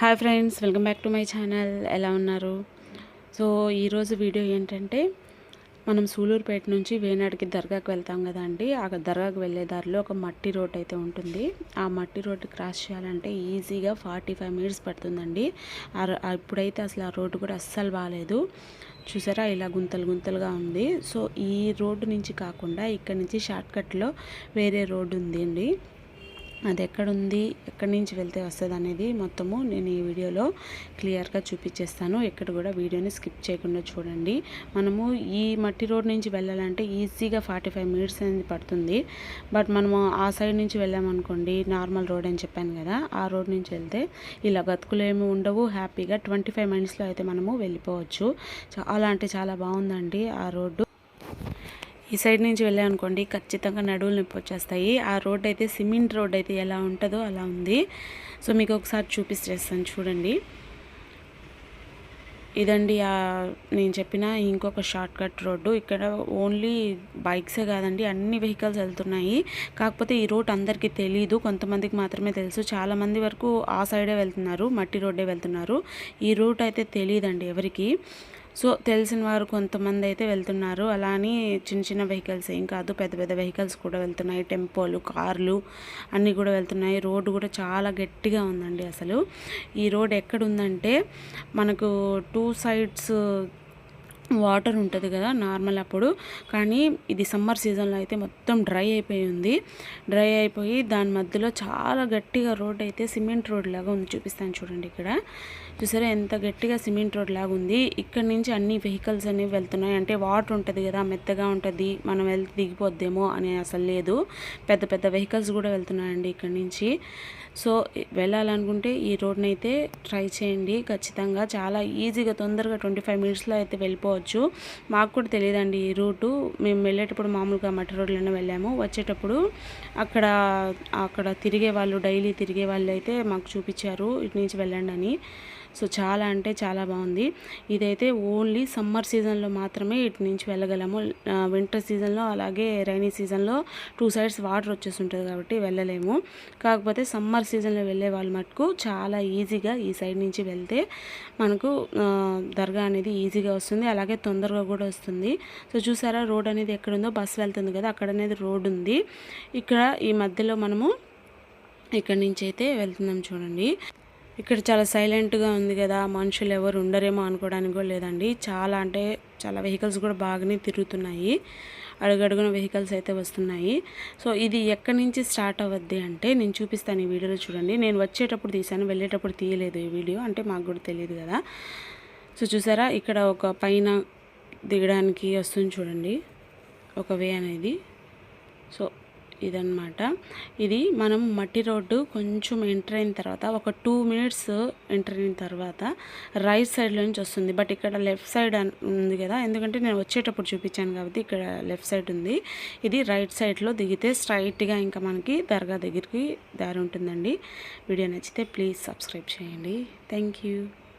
Hi friends welcome back to my channel. ఎలా ఉన్నారు? So ఈరోజు వీడియో ఏంటంటే మనం సూలూరుపేట నుంచి వేనాడికి దర్గాకి వెళ్తాం కదా అండి. ఆ దర్గాకి వెళ్ళే దారిలో ఒక మట్టి రోడ్ అయితే ఉంటుంది. ఆ మట్టి రోడ్డు క్రాస్ చేయాలంటే ఈజీగా ఫార్టీ ఫైవ్ మినిట్స్ పడుతుందండి. ఇప్పుడైతే అసలు ఆ రోడ్డు కూడా అస్సలు బాగాలేదు. చూసారా? ఇలా గుంతలు గుంతలుగా ఉంది. సో ఈ రోడ్డు నుంచి కాకుండా ఇక్కడ నుంచి షార్ట్కట్లో వేరే రోడ్డు ఉంది అండి. అది ఎక్కడుంది ఎక్కడి నుంచి వెళ్తే వస్తుంది అనేది మొత్తము నేను ఈ వీడియోలో క్లియర్గా చూపించేస్తాను ఎక్కడ కూడా వీడియోని స్కిప్ చేయకుండా చూడండి. మనము ఈ మట్టి రోడ్ నుంచి వెళ్ళాలంటే ఈజీగా ఫార్టీ ఫైవ్ మినిట్స్ అనేది పడుతుంది. బట్ మనము ఆ సైడ్ నుంచి వెళ్ళామనుకోండి నార్మల్ రోడ్ అని చెప్పాను కదా ఆ రోడ్ నుంచి వెళ్తే ఇలా గతుకులు ఏమి ఉండవు. హ్యాపీగా ట్వంటీ ఫైవ్ మినిట్స్లో అయితే మనము వెళ్ళిపోవచ్చు. చాలా అంటే చాలా బాగుందండి ఆ రోడ్డు. ఈ సైడ్ నుంచి వెళ్ళామనుకోండి ఖచ్చితంగా నడువులు నొప్పి వచ్చేస్తాయి. ఆ రోడ్ అయితే సిమెంట్ రోడ్ అయితే ఎలా ఉంటుందో అలా ఉంది. సో మీకు ఒకసారి చూపిస్తేస్తాను చూడండి. ఇదండి నేను చెప్పిన ఇంకొక షార్ట్ కట్ రోడ్డు. ఇక్కడ ఓన్లీ బైక్సే కాదండి అన్ని వెహికల్స్ వెళ్తున్నాయి. కాకపోతే ఈ రోడ్ అందరికీ తెలియదు కొంతమందికి మాత్రమే తెలుసు. చాలామంది వరకు ఆ సైడే వెళ్తున్నారు మట్టి రోడ్డే వెళ్తున్నారు. ఈ రూట్ అయితే తెలియదండి ఎవరికి. సో తెలిసిన వారు కొంతమంది అయితే వెళ్తున్నారు. అలా అని చిన్న చిన్న వెహికల్స్ ఏం కాదు పెద్ద పెద్ద వెహికల్స్ కూడా వెళ్తున్నాయి. టెంపోలు కార్లు అన్నీ కూడా వెళ్తున్నాయి. రోడ్డు కూడా చాలా గట్టిగా ఉందండి అసలు. ఈ రోడ్ ఎక్కడ ఉందంటే మనకు టూ సైడ్స్ వాటర్ ఉంటుంది కదా నార్మల్ అప్పుడు. కానీ ఇది సమ్మర్ సీజన్లో అయితే మొత్తం డ్రై అయిపోయి ఉంది. డ్రై అయిపోయి దాని మధ్యలో చాలా గట్టిగా రోడ్ అయితే సిమెంట్ రోడ్ లాగా ఉంది చూపిస్తాను చూడండి ఇక్కడ. చూసారా ఎంత గట్టిగా సిమెంట్ రోడ్ లాగా ఉంది. ఇక్కడ నుంచి అన్ని వెహికల్స్ అనేవి వెళ్తున్నాయి. అంటే వాటర్ ఉంటుంది కదా మెత్తగా ఉంటుంది మనం వెళ్తే దిగిపోద్దేమో అని అసలు లేదు. పెద్ద పెద్ద వెహికల్స్ కూడా వెళ్తున్నాయండి ఇక్కడ నుంచి. సో వెళ్ళాలనుకుంటే ఈ రోడ్ని అయితే ట్రై చేయండి. ఖచ్చితంగా చాలా ఈజీగా తొందరగా ట్వంటీ ఫైవ్ మినిట్స్లో అయితే వెళ్ళిపోవచ్చు. మాకు కూడా తెలియదండి ఈ రూటు. మేము వెళ్ళేటప్పుడు మామూలుగా మట్టి రోడ్లోనే వెళ్ళాము. వచ్చేటప్పుడు అక్కడ అక్కడ తిరిగే వాళ్ళు డైలీ తిరిగే వాళ్ళు అయితే మాకు చూపించారు ఇటు నుంచి వెళ్ళండి అని. సో చాలా అంటే చాలా బాగుంది. ఇదైతే ఓన్లీ సమ్మర్ సీజన్లో మాత్రమే ఇటు నుంచి వెళ్ళగలము. వింటర్ సీజన్లో అలాగే రైనీ సీజన్లో టూ సైడ్స్ వాటర్ వచ్చేసి ఉంటుంది కాబట్టి వెళ్ళలేము. కాకపోతే సమ్మర్ సీజన్లో వెళ్ళే వాళ్ళు మటుకు చాలా ఈజీగా ఈ సైడ్ నుంచి వెళ్తే మనకు దర్గా అనేది ఈజీగా వస్తుంది. అలాగే తొందరగా కూడా వస్తుంది. సో చూసారా రోడ్ అనేది ఎక్కడుందో? బస్సు వెళ్తుంది కదా అక్కడ అనేది రోడ్ ఉంది. ఇక్కడ ఈ మధ్యలో మనము ఇక్కడ నుంచి అయితే వెళ్తున్నాం చూడండి. ఇక్కడ చాలా సైలెంట్గా ఉంది కదా మనుషులు ఎవరు ఉండరేమో అనుకోవడానికి కూడా లేదండి. చాలా అంటే చాలా వెహికల్స్ కూడా బాగానే తిరుగుతున్నాయి. అడుగడుగున వెహికల్స్ అయితే వస్తున్నాయి. సో ఇది ఎక్కడి నుంచి స్టార్ట్ అవ్వద్ది అంటే నేను చూపిస్తాను ఈ వీడియోలో చూడండి. నేను వచ్చేటప్పుడు తీశాను వెళ్ళేటప్పుడు తీయలేదు ఈ వీడియో అంటే మాకు కూడా తెలియదు కదా. సో చూసారా? ఇక్కడ ఒక పైన దిగడానికి వస్తుంది చూడండి. ఒక వే అనేది. సో ఇదన్నమాట. ఇది మనం మట్టి రోడ్డు కొంచెం ఎంటర్ అయిన తర్వాత ఒక టూ మినిట్స్ ఎంటర్ అయిన తర్వాత రైట్ సైడ్లో నుంచి వస్తుంది. బట్ ఇక్కడ లెఫ్ట్ సైడ్ ఉంది కదా? ఎందుకంటే నేను వచ్చేటప్పుడు చూపించాను కాబట్టి ఇక్కడ లెఫ్ట్ సైడ్ ఉంది. ఇది రైట్ సైడ్లో దిగితే స్ట్రైట్గా ఇంకా మనకి దర్గా దగ్గరికి దారి ఉంటుందండి. వీడియో నచ్చితే ప్లీజ్ సబ్స్క్రైబ్ చేయండి. Thank you.